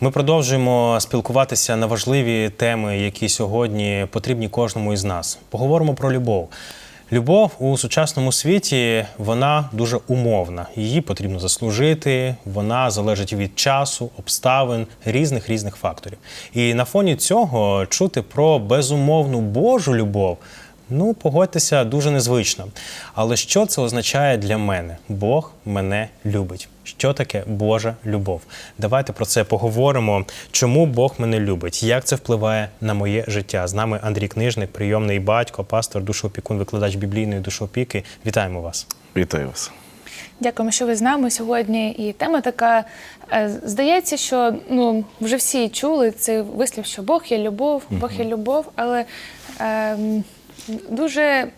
Ми продовжуємо спілкуватися на важливі теми, які сьогодні потрібні кожному із нас. Поговоримо про любов. Любов у сучасному світі вона дуже умовна. Її потрібно заслужити. Вона залежить від часу, обставин, різних різних факторів. І на фоні цього чути про безумовну Божу любов. Ну, погодьтеся, дуже незвично. Але що це означає для мене? Бог мене любить. Що таке Божа любов? Давайте про це поговоримо. Чому Бог мене любить? Як це впливає на моє життя? З нами Андрій Книжник, прийомний батько, пастор, душоопікун, викладач біблійної душоопіки. Вітаємо вас. Вітаю вас. Дякуємо, що ви з нами сьогодні. І тема така е, здається, що ну вже всі чули цей вислів, що Бог є любов, Бог є любов, але ем, дуже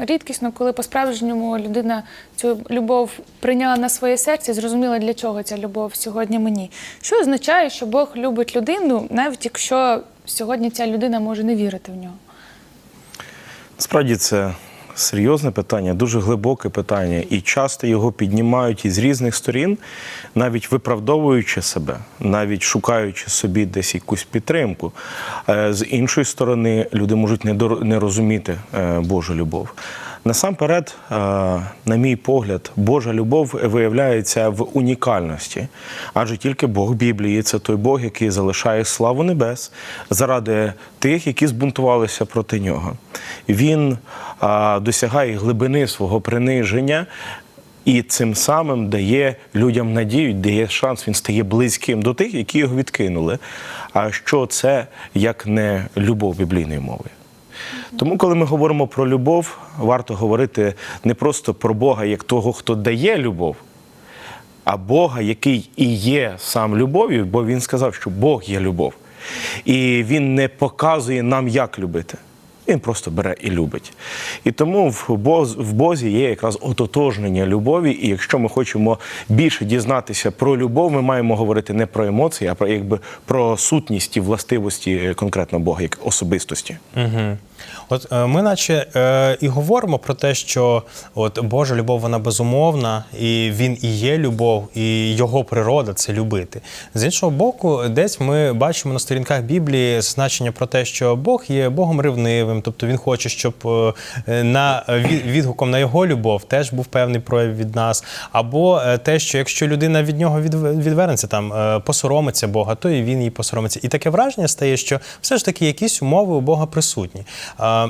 рідкісно, коли по-справжньому людина цю любов прийняла на своє серце, і зрозуміла, для чого ця любов сьогодні мені. Що означає, що Бог любить людину, навіть якщо сьогодні ця людина може не вірити в нього. Справді це серйозне питання, дуже глибоке питання, і часто його піднімають із різних сторін, навіть виправдовуючи себе, навіть шукаючи собі десь якусь підтримку. Е, З іншої сторони, люди можуть не розуміти е, Божу любов. Насамперед, е, на мій погляд, Божа любов виявляється в унікальності, адже тільки Бог Біблії це той Бог, який залишає славу небес заради тих, які збунтувалися проти нього. Він е, досягає глибини свого приниження. І цим самим дає людям надію, дає шанс, він стає близьким до тих, які його відкинули. А що це як не любов біблійної мови? Тому, коли ми говоримо про любов, варто говорити не просто про Бога як того, хто дає любов, а Бога, який і є сам любов'ю, бо він сказав, що Бог є любов. І він не показує нам, як любити. Він просто бере і любить. І тому в Боз- в Бозі є якраз ототожнення любові. І якщо ми хочемо більше дізнатися про любов, ми маємо говорити не про емоції, а про якби про сутність і властивості конкретно Бога як особистості. Угу. От е, ми, наче, е, і говоримо про те, що от Божа любов вона безумовна, і він і є любов, і його природа це любити. З іншого боку, десь ми бачимо на сторінках Біблії значення про те, що Бог є Богом ревнивим, тобто він хоче, щоб е, на від- відгуком на його любов теж був певний прояв від нас. Або е, те, що якщо людина від нього відв- відвернеться, там посоромиться Бога, то і він їй посоромиться. І таке враження стає, що все ж таки якісь умови у Бога присутні.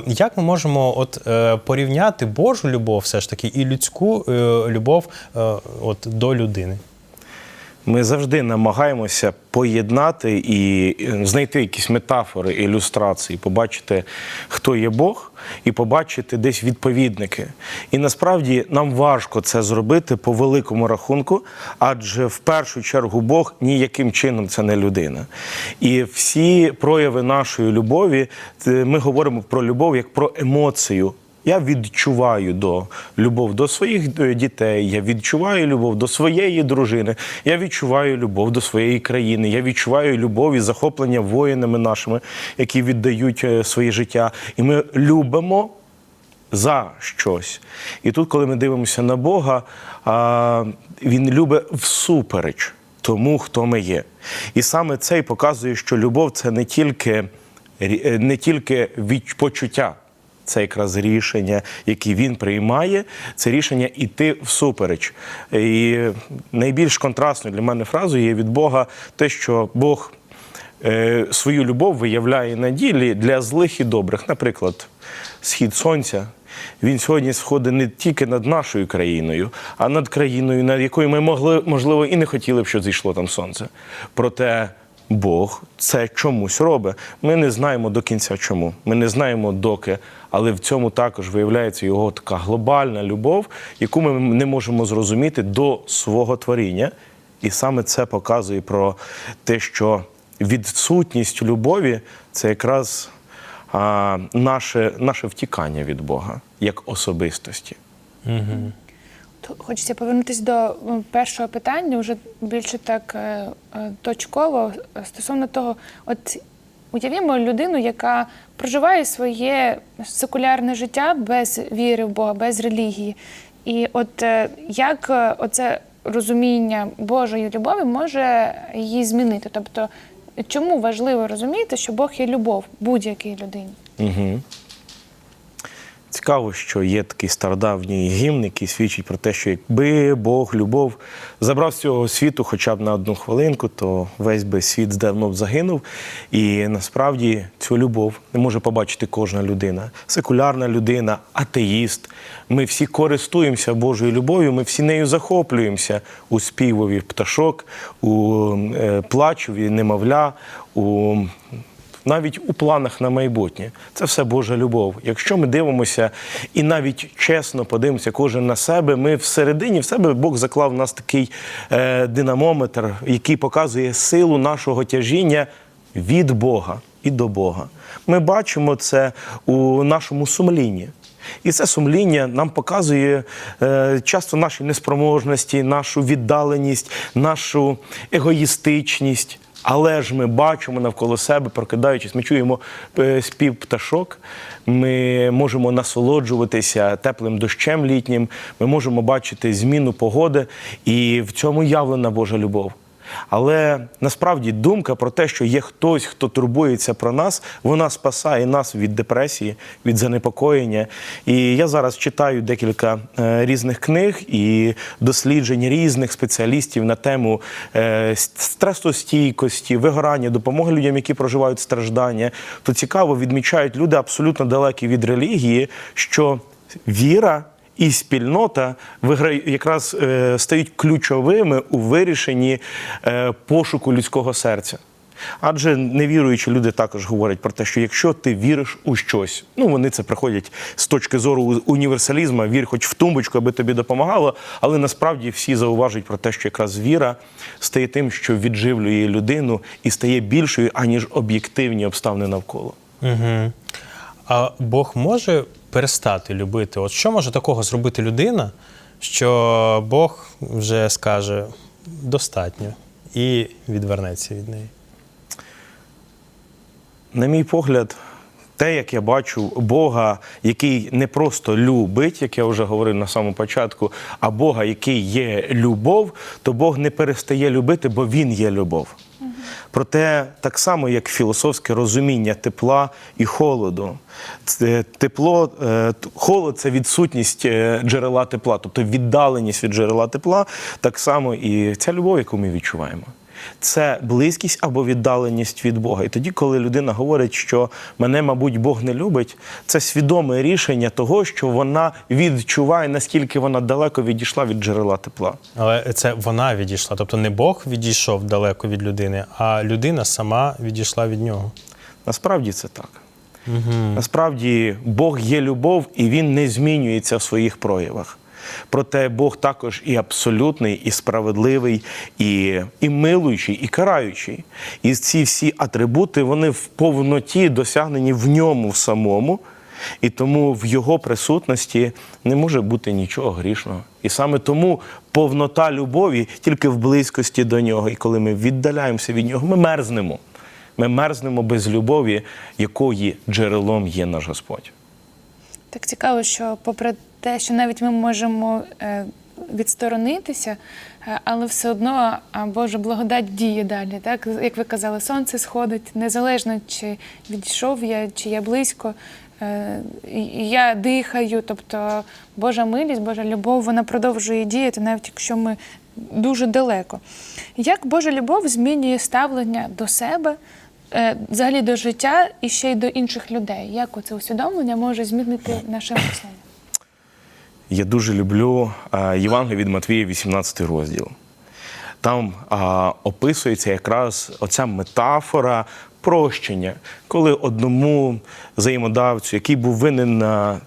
Як ми можемо от е, порівняти Божу любов, все ж таки, і людську е, любов е, от до людини? Ми завжди намагаємося поєднати і знайти якісь метафори, ілюстрації, побачити, хто є Бог, і побачити десь відповідники. І насправді нам важко це зробити по великому рахунку, адже в першу чергу Бог ніяким чином це не людина. І всі прояви нашої любові, ми говоримо про любов як про емоцію. Я відчуваю до любов до своїх е, дітей, я відчуваю любов до своєї дружини, я відчуваю любов до своєї країни, я відчуваю любов і захоплення воїнами нашими, які віддають е, своє життя. І ми любимо за щось. І тут, коли ми дивимося на Бога, він любить всупереч тому, хто ми є. І саме це і показує, що любов це не тільки, е, не тільки від почуття. Це якраз рішення, які він приймає, це рішення іти всупереч. І найбільш контрастною для мене фразою є від Бога те, що Бог е, свою любов виявляє на ділі для злих і добрих. Наприклад, схід сонця. Він сьогодні сходить не тільки над нашою країною, а над країною, над якою ми могли, можливо, і не хотіли б, щоб зійшло там сонце. Проте Бог це чомусь робить. Ми не знаємо до кінця чому. Ми не знаємо доки, але в цьому також виявляється його така глобальна любов, яку ми не можемо зрозуміти до свого творіння. І саме це показує про те, що відсутність любові це якраз а, наше, наше втікання від Бога як особистості. То Хочеться повернутися до першого питання, вже більше так е, е, точково е, стосовно того, от уявімо людину, яка проживає своє секулярне життя без віри в Бога, без релігії. І от як оце розуміння Божої любові може її змінити. Тобто, чому важливо розуміти, що Бог є любов будь-якій людині? Угу. Цікаво, що є такий стародавній гімн, який свідчить про те, що якби Бог, любов забрав з цього світу хоча б на одну хвилинку, то весь би світ давно б загинув. І насправді цю любов не може побачити кожна людина. Секулярна людина, атеїст. Ми всі користуємося Божою любов'ю, ми всі нею захоплюємося у співові пташок, у е, плачові немовля, у навіть у планах на майбутнє. Це все Божа любов. Якщо ми дивимося і навіть чесно подивимося кожен на себе, ми всередині в себе Бог заклав в нас такий е, динамометр, який показує силу нашого тяжіння від Бога і до Бога. Ми бачимо це у нашому сумлінні. І це сумління нам показує е, часто наші неспроможності, нашу віддаленість, нашу егоїстичність. Але ж ми бачимо навколо себе, прокидаючись, ми чуємо е, спів пташок, ми можемо насолоджуватися теплим дощем літнім, ми можемо бачити зміну погоди, і в цьому явлена Божа любов. Але насправді думка про те, що є хтось, хто турбується про нас, вона спасає нас від депресії, від занепокоєння. І я зараз читаю декілька е, різних книг і досліджень різних спеціалістів на тему е, стресостійкості, вигорання, допомоги людям, які проживають страждання. То цікаво відмічають люди абсолютно далекі від релігії, що віра і спільнота виграє- якраз е, стають ключовими у вирішенні е, пошуку людського серця. Адже невіруючі люди також говорять про те, що якщо ти віриш у щось, ну вони це приходять з точки зору універсалізму, вір хоч в тумбочку, аби тобі допомагало, але насправді всі зауважують про те, що якраз віра стає тим, що відживлює людину і стає більшою, аніж об'єктивні обставини навколо. Угу. А Бог може перестати любити? От що може такого зробити людина, що Бог вже скаже достатньо і відвернеться від неї? На мій погляд, те, як я бачу Бога, який не просто любить, як я вже говорив на самому початку, а Бога, який є любов, то Бог не перестає любити, бо Він є любов. Проте так само, як філософське розуміння тепла і холоду. Тепло, е, холод це відсутність е, джерела тепла, тобто віддаленість від джерела тепла, так само і ця любов, яку ми відчуваємо. Це близькість або віддаленість від Бога. І тоді, коли людина говорить, що мене, мабуть, Бог не любить, це свідоме рішення того, що вона відчуває, наскільки вона далеко відійшла від джерела тепла. Але це вона відійшла. Тобто не Бог відійшов далеко від людини, а людина сама відійшла від нього. Насправді це так. Насправді Бог є любов, і він не змінюється в своїх проявах. Проте Бог також і абсолютний, і справедливий, і, і милуючий, і караючий. І ці всі атрибути вони в повноті досягнені в ньому в самому. І тому в його присутності не може бути нічого грішного. І саме тому повнота любові тільки в близькості до нього. І коли ми віддаляємося від нього, ми мерзнемо. Ми мерзнемо без любові, якої джерелом є наш Господь. Так цікаво, що попри те, що навіть ми можемо е, відсторонитися, е, але все одно Божа благодать діє далі. Так, як ви казали, сонце сходить незалежно, чи відійшов я, чи я близько. е, Я дихаю, тобто Божа милість, Божа любов, вона продовжує діяти, навіть якщо ми дуже далеко. Як Божа любов змінює ставлення до себе, взагалі до життя і ще й до інших людей? Як оце усвідомлення може змінити наше мислення? Я дуже люблю а, від Матвія, 18 розділ. Там а, описується якраз оця метафора прощення, коли одному взаємодавцю, який був винен на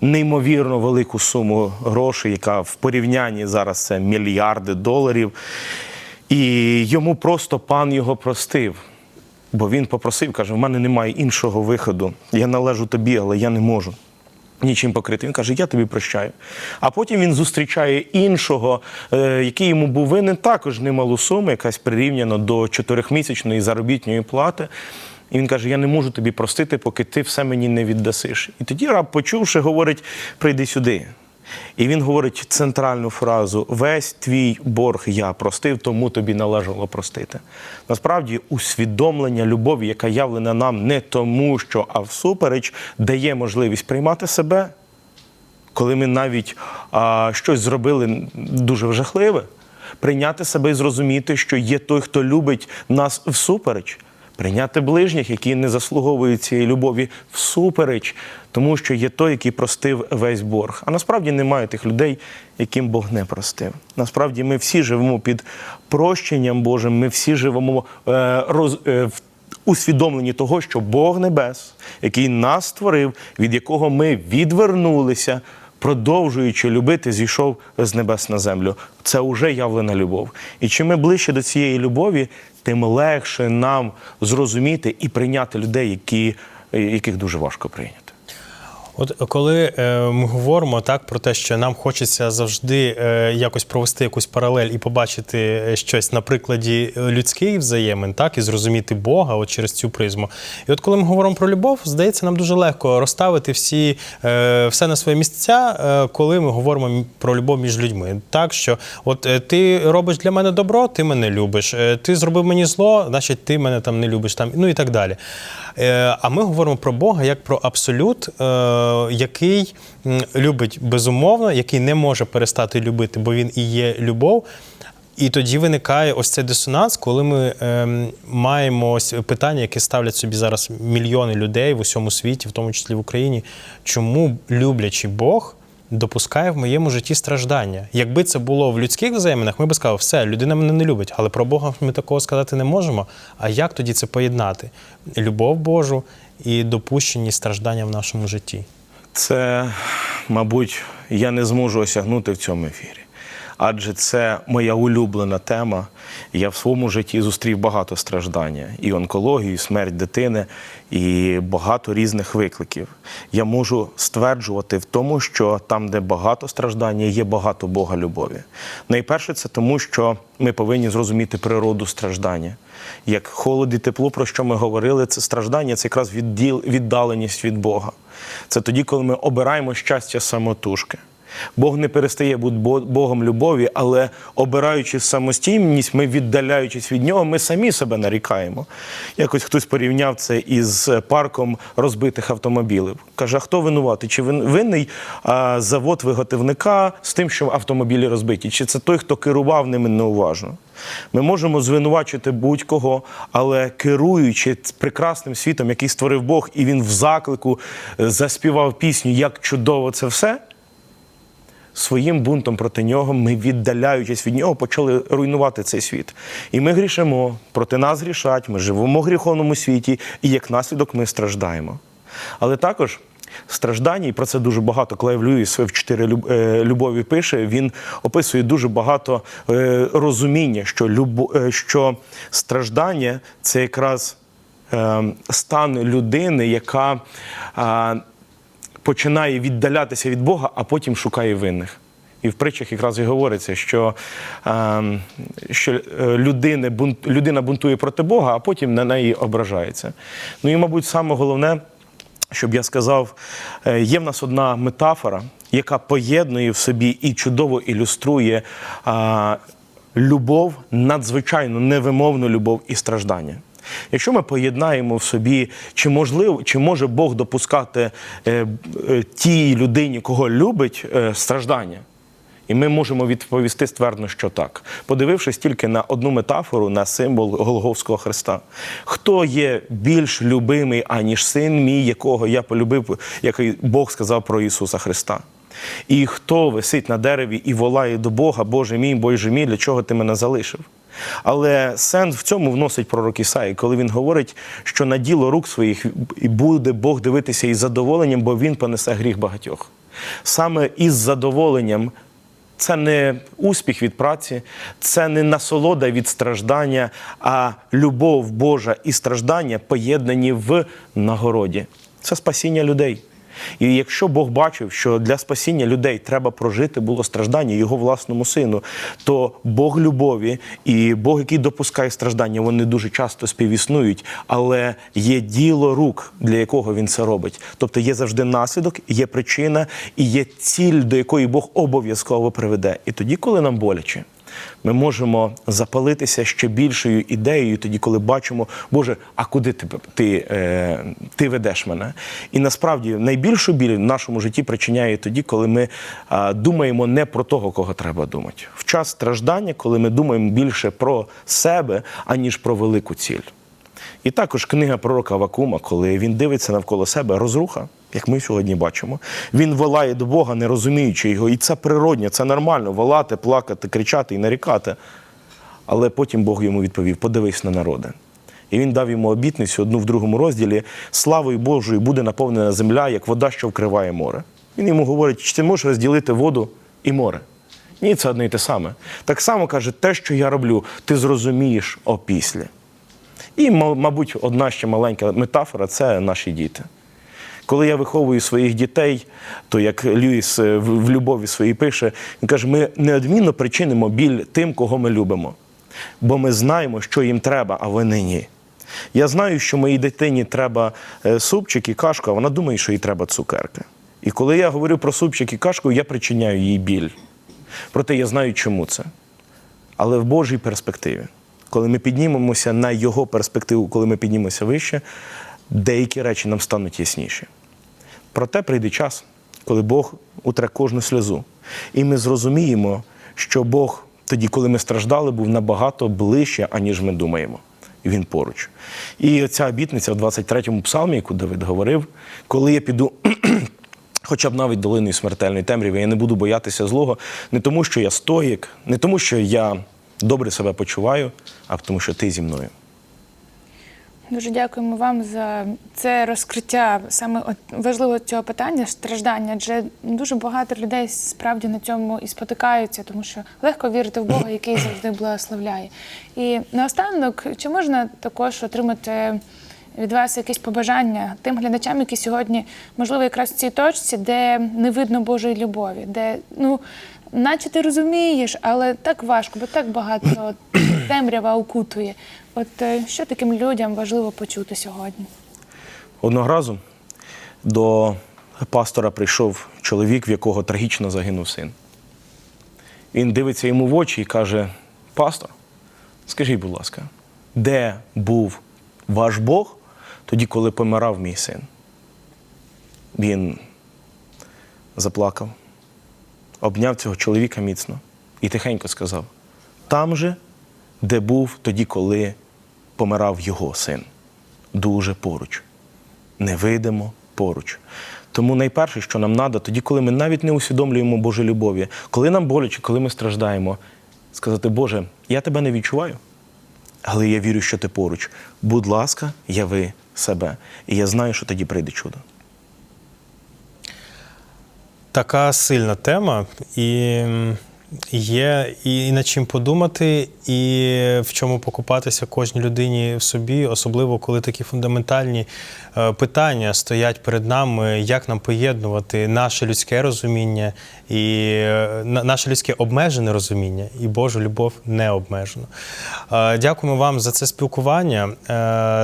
неймовірно велику суму грошей, яка в порівнянні зараз це мільярди доларів, і йому просто пан його простив. Бо він попросив, каже: в мене немає іншого виходу. Я належу тобі, але я не можу нічим покрити. Він каже, я тобі прощаю. А потім він зустрічає іншого, е, який йому був винен також немалу суму, якась прирівняно до чотирьохмісячної заробітної плати. І він каже: Я не можу тобі простити, поки ти все мені не віддасиш. І тоді раб, почувши, говорить: прийди сюди. І він говорить центральну фразу: весь твій борг я простив, тому тобі належало простити. Насправді, усвідомлення любові, яка явлена нам не тому, що а всупереч, дає можливість приймати себе, коли ми навіть а, щось зробили дуже жахливе, прийняти себе і зрозуміти, що є той, хто любить нас всупереч. Прийняти ближніх, які не заслуговують цієї любові всупереч, тому що є той, який простив весь борг. А насправді немає тих людей, яким Бог не простив. Насправді ми всі живемо під прощенням Божим, ми всі живемо е, роз, е, в усвідомленні того, що Бог Небес, який нас створив, від якого ми відвернулися, продовжуючи любити, зійшов з небес на землю. Це вже явлена любов. І чим ми ближче до цієї любові, тим легше нам зрозуміти і прийняти людей, які, яких дуже важко прийняти. От коли ми говоримо так про те, що нам хочеться завжди е, якось провести якусь паралель і побачити е, щось на прикладі е, людських взаємин, так і зрозуміти Бога от через цю призму. І от коли ми говоримо про любов, здається, нам дуже легко розставити всі все на свої місця, коли ми говоримо про любов між людьми. Так що, от ти робиш для мене добро, ти мене любиш. Ти зробив мені зло, значить ти мене там не любиш, там ну і так далі. Е, А ми говоримо про Бога як про абсолют, е, який любить безумовно, який не може перестати любити, бо він і є любов. І тоді виникає ось цей дисонанс, коли ми ем, маємо ось питання, яке ставлять собі зараз мільйони людей в усьому світі, в тому числі в Україні. Чому люблячий Бог допускає в моєму житті страждання? Якби це було в людських взаєминах, ми б сказали, все, людина мене не любить, але про Бога ми такого сказати не можемо. А як тоді це поєднати? Любов Божу і допущені страждання в нашому житті? Це, мабуть, я не зможу осягнути в цьому ефірі. Адже це моя улюблена тема. Я в своєму житті зустрів багато страждання, і онкологію, і смерть дитини, і багато різних викликів. Я можу стверджувати в тому, що там, де багато страждання, є багато Бога любові. Найперше, це тому, що ми повинні зрозуміти природу страждання. Як холод і тепло, про що ми говорили, це страждання, це якраз відділ, віддаленість від Бога. Це тоді, коли ми обираємо щастя самотужки. Бог не перестає бути Богом любові, але обираючи самостійність, ми віддаляючись від нього, ми самі себе нарікаємо. Якось хтось порівняв це із парком розбитих автомобілів. Каже, а хто винуватий? Чи винний завод виготовника з тим, що автомобілі розбиті? Чи це той, хто керував ними неуважно? Ми можемо звинувачити будь-кого, але керуючи прекрасним світом, який створив Бог, і він в заклику е, заспівав пісню Як чудово це все своїм бунтом проти нього, ми, віддаляючись від нього, почали руйнувати цей світ. І ми грішимо, проти нас грішать, ми живемо в гріховному світі, і як наслідок ми страждаємо. Але також. Страждання, і про це дуже багато Клайв Льюіс в чотири е, любові пише. Він описує дуже багато е, розуміння, що любо, е, що страждання це якраз е, стан людини, яка починає віддалятися від Бога, а потім шукає винних. І в притчах якраз і говориться, що, е, що е, людини, бунт, людина бунтує проти Бога, а потім на неї ображається. Ну і, мабуть, саме головне, щоб я сказав, е, є в нас одна метафора, яка поєднує в собі і чудово ілюструє любов, надзвичайно невимовну любов і страждання. Якщо ми поєднаємо в собі, чи можливо, чи може Бог допускати е, е, тій людині, кого любить, е, страждання? І ми можемо відповісти ствердно, що так, подивившись тільки на одну метафору, на символ Голговського Христа. Хто є більш любимий, аніж син мій, якого я полюбив, який Бог сказав про Ісуса Христа? І хто висить на дереві і волає до Бога, Боже мій, Боже мій, для чого ти мене залишив? Але сенс в цьому вносить пророк Ісаї, коли він говорить, що на діло рук своїх і буде Бог дивитися із задоволенням, бо він понесе гріх багатьох. Саме із задоволенням це не успіх від праці, це не насолода від страждання, а любов Божа і страждання поєднані в нагороді. Це спасіння людей. І якщо Бог бачив, що для спасіння людей треба прожити було страждання його власному сину, то Бог любові і Бог, який допускає страждання, вони дуже часто співіснують, але є діло рук, для якого він це робить. Тобто є завжди наслідок, є причина і є ціль, до якої Бог обов'язково приведе. І тоді, коли нам боляче. Ми можемо запалитися ще більшою ідеєю, тоді, коли бачимо, Боже, а куди ти, ти, е, ти ведеш мене? І насправді найбільшу біль в нашому житті причиняє тоді, коли ми думаємо не про того, кого треба думати. В час страждання, коли ми думаємо більше про себе, аніж про велику ціль. І також книга пророка Вакума, коли він дивиться навколо себе, розруха, як ми сьогодні бачимо. Він волає до Бога, не розуміючи його. І це природньо, це нормально волати, плакати, кричати і нарікати. Але потім Бог йому відповів: подивись на народи. І він дав йому обітницю одну в другому розділі: славою Божою буде наповнена земля, як вода, що вкриває море. Він йому говорить, чи ти можеш розділити воду і море? Ні, це одне й те саме. Так само каже, те, що я роблю, ти зрозумієш опісля. І, мабуть, одна ще маленька метафора це наші діти. Коли я виховую своїх дітей, то як Льюіс е, в в любові своїй пише, він каже: ми неодмінно причинимо біль тим, кого ми любимо, бо ми знаємо, що їм треба, а вони ні. Я знаю, що моїй дитині треба е, супчик і кашку, а вона думає, що їй треба цукерки. І коли я говорю про супчик і кашку, я причиняю їй біль. Проте я знаю, чому це. Але в Божій перспективі, коли ми піднімемося на його перспективу, коли ми піднімемося вище, деякі речі нам стануть ясніші. Проте прийде час, коли Бог утре кожну сльозу. І ми зрозуміємо, що Бог тоді, коли ми страждали, був набагато ближче, аніж ми думаємо. Він поруч. І ця обітниця в 23-му псалмі, яку Давид говорив, коли я піду хоча б навіть долиною смертельної темряви, я не буду боятися злого, не тому, що я стоїк, не тому, що я добре себе почуваю, а тому, що ти зі мною. Дуже дякуємо вам за це розкриття саме от важливого цього питання страждання. Адже дуже багато людей справді на цьому і спотикаються, тому що легко вірити в Бога, який завжди благословляє. І наостанок, чи можна також отримати від вас якісь побажання тим глядачам, які сьогодні, можливо, якраз в цій точці, де не видно Божої любові, де ну. Наче ти розумієш, але так важко, бо так багато от, темрява окутує. От е, що таким людям важливо почути сьогодні? Одного разу до пастора прийшов чоловік, в якого трагічно загинув син. Він дивиться йому в очі і каже: Пастор, скажіть, будь ласка, де був ваш Бог тоді, коли помирав мій син? Він заплакав, обняв цього чоловіка міцно і тихенько сказав: там же, де був тоді, коли помирав його син, дуже поруч невидимо поруч. Тому найперше, що нам треба, тоді, коли ми навіть не усвідомлюємо Божої любові, коли нам боляче, коли ми страждаємо, сказати, Боже, я тебе не відчуваю, але я вірю, що ти поруч. Будь ласка, яви себе. І я знаю, що тоді прийде чудо. Така сильна тема, і є і над чим подумати, і в чому покупатися кожній людині в собі, особливо коли такі фундаментальні е, питання стоять перед нами, як нам поєднувати наше людське розуміння і е, на- наше людське обмежене розуміння і Божу любов не обмежено. Е, Дякуємо вам за це спілкування.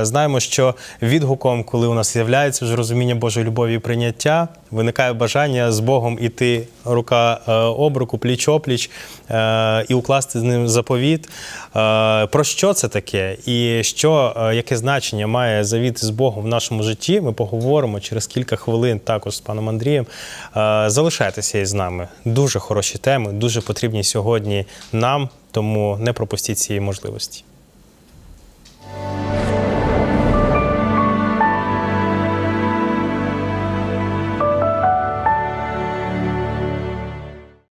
Знаємо, що відгуком, коли у нас з'являється вже розуміння Божої любові і прийняття, виникає бажання з Богом іти рука об руку, пліч опліч е, і укласти з ним заповіт. Е, Про що це таке? І що, е, яке значення має завіт з Богом в нашому житті? Ми поговоримо через кілька хвилин також з паном Андрієм. Залишайтеся із нами. Дуже хороші теми, дуже потрібні сьогодні нам, тому не пропустіть цієї можливості.